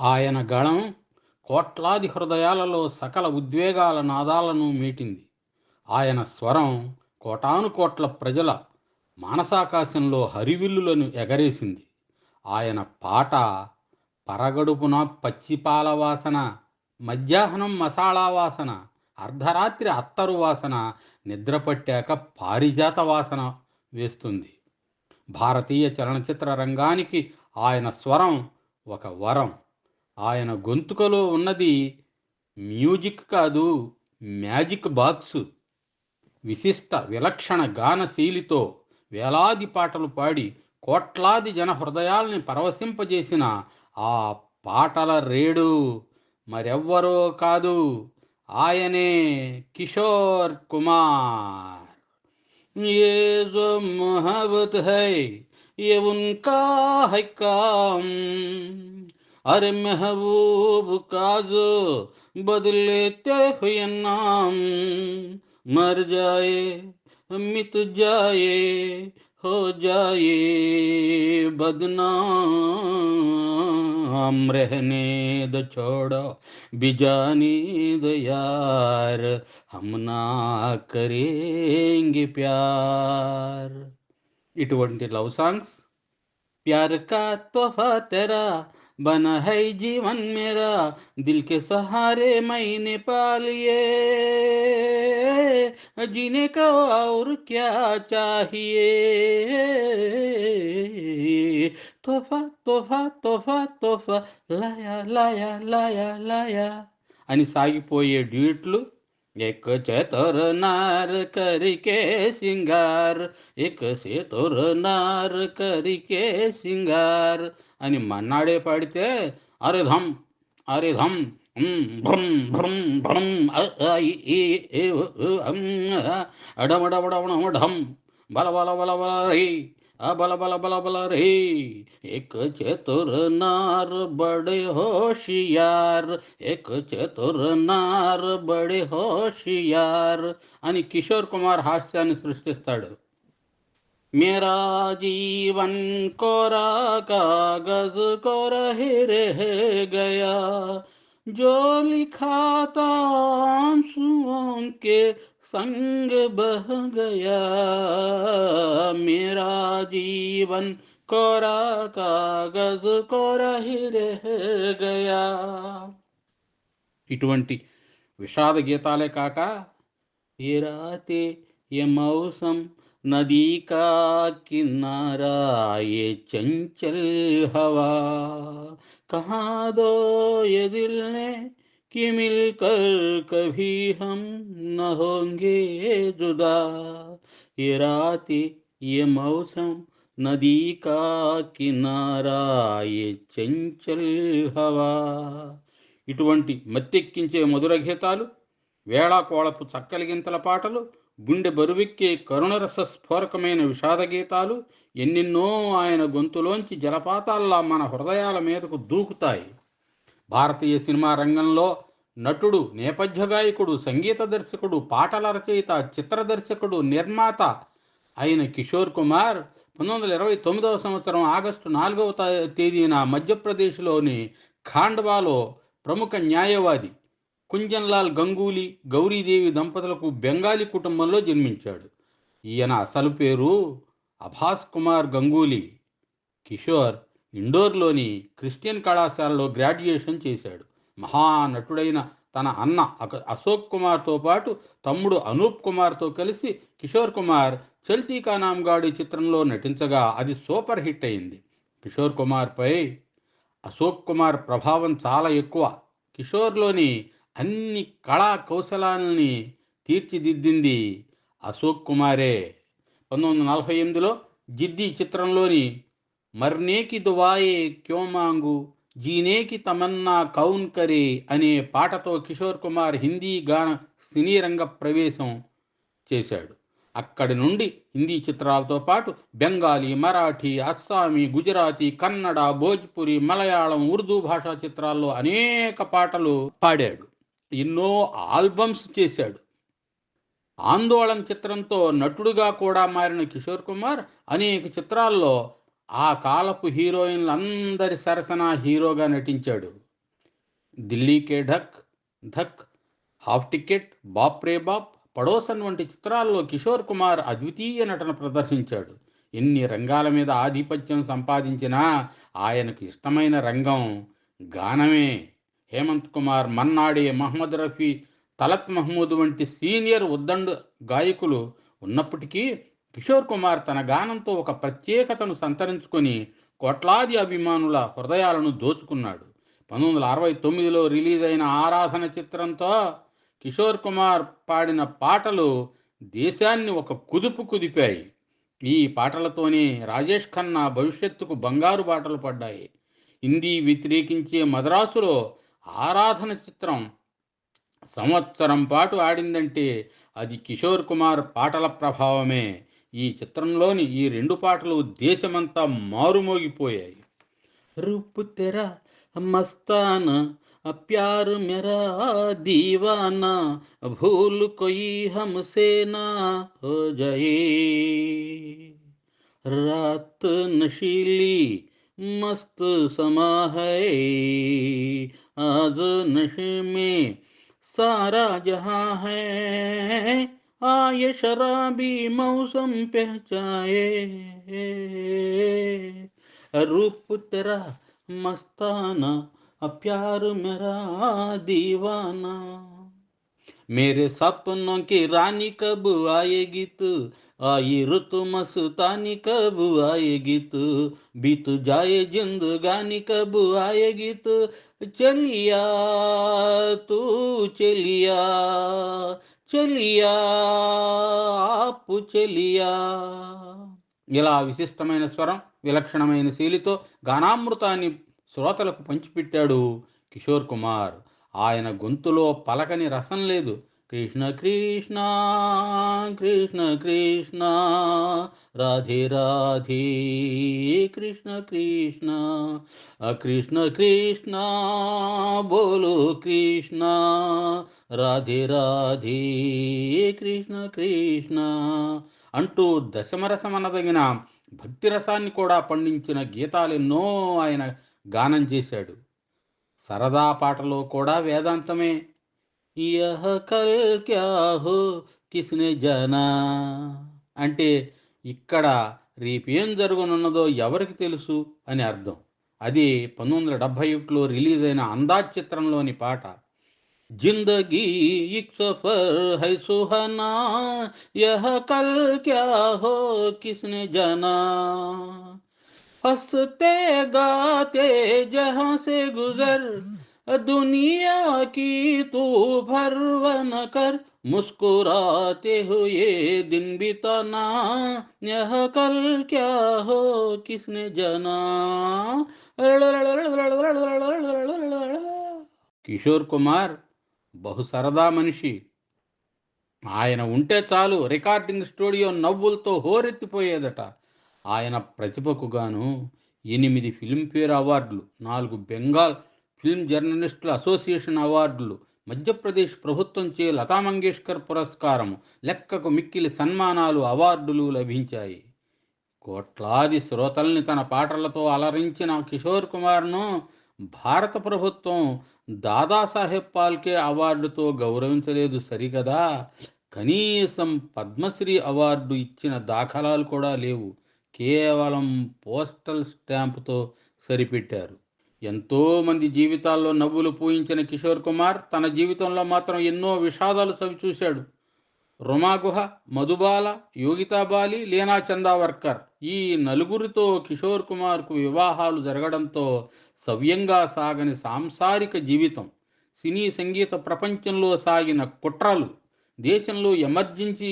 ఆయన గళం కోట్లాది హృదయాలలో సకల ఉద్వేగాల నాదాలను మీటింది. ఆయన స్వరం కోటాను కోట్ల ప్రజల మానసాకాశంలో హరివిల్లులను ఎగరేసింది. ఆయన పాట పరగడుపున పచ్చిపాల వాసన మధ్యాహ్నం మసాలా వాసన అర్ధరాత్రి అత్తరు వాసన నిద్రపట్టాక పారిజాత వాసన వేస్తుంది. భారతీయ చలనచిత్ర రంగానికి ఆయన స్వరం ఒక వరం. ఆయన గొంతుకలో ఉన్నది మ్యూజిక్ కాదు మ్యాజిక్ బాక్సు. విశిష్ట విలక్షణ గానశైలితో వేలాది పాటలు పాడి కోట్లాది జన హృదయాల్ని పరవశింపజేసిన ఆ పాటల రేడు మరెవ్వరో కాదు ఆయనే కిషోర్ కుమార్. ఏ మొహబత్ హై ఏ ఉన్కా హై కామ్. अरे महबूब काजो बदल लेते हुए नाम। मर जाए मित जाए, हो जाए बदनाम। रहने द, छोड़ो, बिजानी यार, हम ना करेंगे प्यार। इट वॉन्ट लव सॉन्ग्स प्यार का तोहफा तेरा बना है जीवन मेरा दिल के सहारे मैंने पा लिए जीने का और क्या चाहिए तोहफा तोहफा तोहफा तोहफा लाया लाया लाया लाया అని సాగిపోయే డ్యూట్లు एक चतुरनार करिके सिंगार एक चतुरनार करिके सिंगार. आणि मनाडे पाडते अरे धम अरे धम भ्रम भ्रम भ्रम अडमडमडमडम बला बला बला बला रही ఉ, అమ్, ఆ, అడమడమడమడమఢం బల బల బల బల రే ఆ బల బల బల బల రే एक चतुर नार बड़े होशियार एक चतुर నార్ బడే హోషియార్ అని కిషోర్ కుమార్ హాస్యాన్ని సృష్టిస్తాడు मेरा जीवन कोरा कागज को रह रह गया जो लिखा था आंसुओं के संग बह गया मेरा जीवन कोरा कागज को रह रह गया ఇటువంటి విషాద గీతాలే కాక ఏ రాతే ఏ మౌసం नदी का किनारा ये चंचल हवा कहाँ दो ये दिल ने कि मिलकर कभी हम न होंगे जुदा ये रात ये मौसम नदी का किनारा ये चंचल हवा ఇటువంటి మత్తెక్కించే మధుర గీతాలు వేళాకోళపు చక్కలిగింతల పాటలు గుండె బరువెక్కే కరుణరస స్ఫోరకమైన విషాద గీతాలు ఎన్నెన్నో ఆయన గొంతులోంచి జలపాతాల్లా మన హృదయాల మీదకు దూకుతాయి భారతీయ సినిమా రంగంలో నటుడు నేపథ్య గాయకుడు సంగీత దర్శకుడు పాటల రచయిత చిత్ర దర్శకుడు నిర్మాత అయిన కిషోర్ కుమార్ పంతొమ్మిది వందల ఇరవై తొమ్మిదవ సంవత్సరం ఆగస్టు నాలుగవ తేదీన మధ్యప్రదేశ్లోని ఖాండ్వాలో ప్రముఖ న్యాయవాది కుంజన్లాల్ గంగూలీ గౌరీదేవి దంపతులకు బెంగాలీ కుటుంబంలో జన్మించాడు. ఈయన అసలు పేరు అభాస్ కుమార్ గంగూలీ. కిషోర్ ఇండోర్లోని క్రిస్టియన్ కళాశాలలో గ్రాడ్యుయేషన్ చేశాడు. మహానటుడైన తన అన్న అశోక్ కుమార్తో పాటు తమ్ముడు అనూప్ కుమార్తో కలిసి కిషోర్ కుమార్ చల్తీ కా నామ్ చిత్రంలో నటించగా అది సూపర్ హిట్ అయింది. కిషోర్ కుమార్పై అశోక్ కుమార్ ప్రభావం చాలా ఎక్కువ. కిషోర్లోని అన్ని కళా కౌశలాలని తీర్చిదిద్దింది అశోక్ కుమారే. పంతొమ్మిది వందల నలభై ఎనిమిదిలో జిద్ది చిత్రంలోని మర్నేకి దువాయే క్యోమాంగు జీనేకి తమన్నా కౌన్ కరే అనే పాటతో కిషోర్ కుమార్ హిందీ గాన సినీ రంగ ప్రవేశం చేశాడు. అక్కడి నుండి హిందీ చిత్రాలతో పాటు బెంగాలీ మరాఠీ అస్సామీ గుజరాతీ కన్నడ భోజ్పురి మలయాళం ఉర్దూ భాషా చిత్రాల్లో అనేక పాటలు పాడాడు. ఎన్నో ఆల్బమ్స్ చేశాడు. ఆందోళన చిత్రంతో నటుడుగా కూడా మారిన కిషోర్ కుమార్ అనేక చిత్రాల్లో ఆ కాలపు హీరోయిన్లందరి సరసన హీరోగా నటించాడు. ఢిల్లీకే ఢక్ ధక్ హాఫ్ టికెట్ బాప్ రే బాప్ పడోసన్ వంటి చిత్రాల్లో కిషోర్ కుమార్ అద్వితీయ నటన ప్రదర్శించాడు. ఎన్ని రంగాల మీద ఆధిపత్యం సంపాదించినా ఆయనకు ఇష్టమైన రంగం గానమే. హేమంత్ కుమార్ మన్నాడే మహమ్మద్ రఫీ తలత్ మహమూద్ వంటి సీనియర్ ఉద్దండు గాయకులు ఉన్నప్పటికీ కిషోర్ కుమార్ తన గానంతో ఒక ప్రత్యేకతను సంతరించుకొని కోట్లాది అభిమానుల హృదయాలను దోచుకున్నాడు. పంతొమ్మిది వందల అరవై తొమ్మిదిలో రిలీజ్ అయిన ఆరాధన చిత్రంతో కిషోర్ కుమార్ పాడిన పాటలు దేశాన్ని ఒక కుదుపు కుదిపాయి. ఈ పాటలతోనే రాజేష్ ఖన్నా భవిష్యత్తుకు బంగారు బాటలు పడ్డాయి. హిందీ వ్యతిరేకించే మద్రాసులో ఆరాధన చిత్రం సంవత్సరం పాటు ఆడిందంటే అది కిషోర్ కుమార్ పాటల ప్రభావమే. ఈ చిత్రంలోని ఈ రెండు పాటలు దేశమంతా మారుమోగిపోయాయి రూపు తెరా మస్తానా ప్యార్ मेरा दीवाना भूल कोई हमसे ना हो जाए रात नशीली मस्त समा है आज नशे में सारा जहां है आए शराबी मौसम पहचाए। रूप तेरा मस्ताना प्यार मेरा दीवाना। मेरे सपनों की रानी कब आएगी तू आई ऋतु मस्तानी कब आएगी तू बीत जाए जिंदगानी कब आएगी तू चलिया तू चलिया। చెలియా ఆపు చెలియా. ఇలా విశిష్టమైన స్వరం విలక్షణమైన శైలితో గానామృతాన్ని శ్రోతలకు పంచిపెట్టాడు కిషోర్ కుమార్. ఆయన గొంతులో పలకని రసం లేదు. కృష్ణ కృష్ణ కృష్ణ కృష్ణ రాధే రాధే కృష్ణ కృష్ణ కృష్ణ కృష్ణ బోలు కృష్ణ రాధే రాధే కృష్ణ కృష్ణ అంటూ దశమరసమనదగిన భక్తిరసాన్ని కూడా పండించిన గీతాలెన్నో ఆయన గానం చేశాడు. సరదా పాటలో కూడా వేదాంతమే. యహ కల్ క్యా హో కిస్నే జానా అంటే ఇక్కడ రేపేం జరగనున్నదో ఎవరికి తెలుసు అని అర్థం అది పంతొమ్మిది వందల డెబ్భై ఒకటిలో రిలీజ్ అయిన అందాజ్ చిత్రంలోని పాట जिंदगी एक सफर है सुहाना यह कल क्या हो किसने जाना हंसते गाते जहां से गुजर दुनिया की तू भरवन कर मुस्कुराते हुए दिन बिताना यह कल क्या हो किसने जाना కిషోర్ కుమార్ బహు సరదా మనిషి ఆయన ఉంటే చాలు రికార్డింగ్ స్టూడియో నవ్వులతో హోరెత్తిపోయేదట ఆయన ప్రతిభకు గాను ఎనిమిది ఫిల్మ్ఫేర్ అవార్డులు నాలుగు బెంగాల్ ఫిల్మ్ జర్నలిస్టుల అసోసియేషన్ అవార్డులు మధ్యప్రదేశ్ ప్రభుత్వంచే లతా మంగేష్కర్ పురస్కారం లెక్కకు మిక్కిలి సన్మానాలు అవార్డులు లభించాయి. కోట్లాది శ్రోతల్ని తన పాటలతో అలరించిన కిషోర్ కుమార్ను భారత ప్రభుత్వం దాదాసాహెబ్ పాల్కే అవార్డుతో గౌరవించలేదు సరికదా కనీసం పద్మశ్రీ అవార్డు ఇచ్చిన దాఖలాలు కూడా లేవు. కేవలం పోస్టల్ స్టాంపుతో సరిపెట్టారు. ఎంతోమంది జీవితాల్లో నవ్వులు పూయించిన కిషోర్ కుమార్ తన జీవితంలో మాత్రం ఎన్నో విషాదాలు చవిచూశాడు రుమాగుహ మధుబాల యోగితాబాలి లీనా చందావర్కర్ ఈ నలుగురితో కిషోర్ కుమార్కు వివాహాలు జరగడంతో సవ్యంగా సాగని సాంసారిక జీవితం సినీ సంగీత ప్రపంచంలో సాగిన కుట్రలు దేశంలో ఎమర్జెన్సీ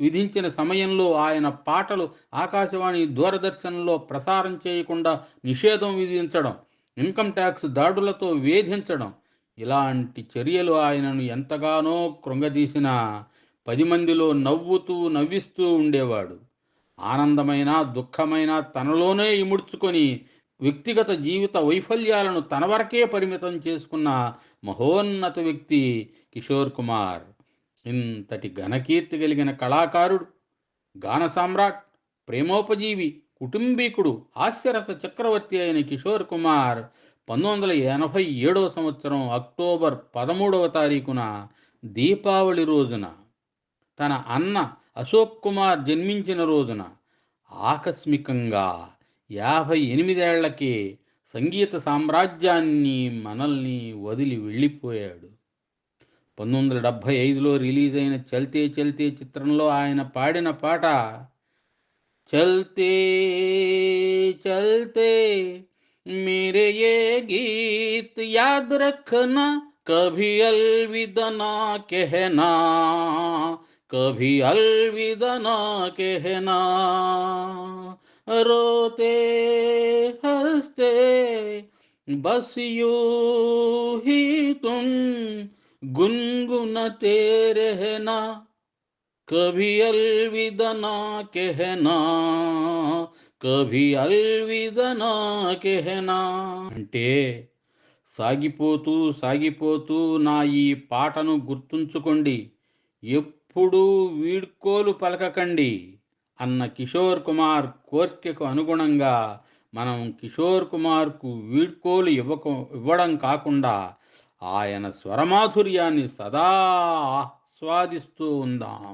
విధించిన సమయంలో ఆయన పాటలు ఆకాశవాణి దూరదర్శన్లో ప్రసారం చేయకుండా నిషేధం విధించడం ఇన్కమ్ ట్యాక్స్ దాడులతో వేధించడం. ఇలాంటి చర్యలు ఆయనను ఎంతగానో కృంగదీసిన పది మందిలో నవ్వుతూ నవ్విస్తూ ఉండేవాడు. ఆనందమైన దుఃఖమైన తనలోనే ఇముడ్చుకొని వ్యక్తిగత జీవిత వైఫల్యాలను తన వరకే పరిమితం చేసుకున్న మహోన్నత వ్యక్తి కిషోర్ కుమార్. ఇంతటి ఘనకీర్తి కలిగిన కళాకారుడు గాన సామ్రాట్ ప్రేమోపజీవి. కుటుంబీకుడు హాస్యరస చక్రవర్తి అయిన కిషోర్ కుమార్ పంతొమ్మిది వందల ఎనభై ఏడవ సంవత్సరం అక్టోబర్ పదమూడవ తారీఖున దీపావళి రోజున తన అన్న అశోక్ కుమార్ జన్మించిన రోజున ఆకస్మికంగా యాభై ఎనిమిదేళ్ళకే సంగీత సామ్రాజ్యాన్ని మనల్ని వదిలి వెళ్ళిపోయాడు. పంతొమ్మిది వందల డెబ్భై ఐదులో రిలీజ్ అయిన చల్తే చల్తే చిత్రంలో ఆయన పాడిన పాట चलते चलते मेरे ये गीत याद रखना, कभी अलविदा ना कहना, कभी अलविदा ना कहना। रोते, हँसते, बस यू ही तुम गुनगुनते रहना। कभी अलविदा ना कहना కభి అల్విదనా కెహనా అంటే సాగిపోతూ సాగిపోతూ నా ఈ పాటను గుర్తుంచుకోండి ఎప్పుడూ వీడ్కోలు పలకకండి అన్న కిషోర్ కుమార్ కోర్కెకు అనుగుణంగా మనం కిషోర్ కుమార్కు వీడ్కోలు ఇవ్వక ఇవ్వడం కాకుండా ఆయన స్వరమాధుర్యాన్ని సదా ఆస్వాదిస్తూ ఉందాం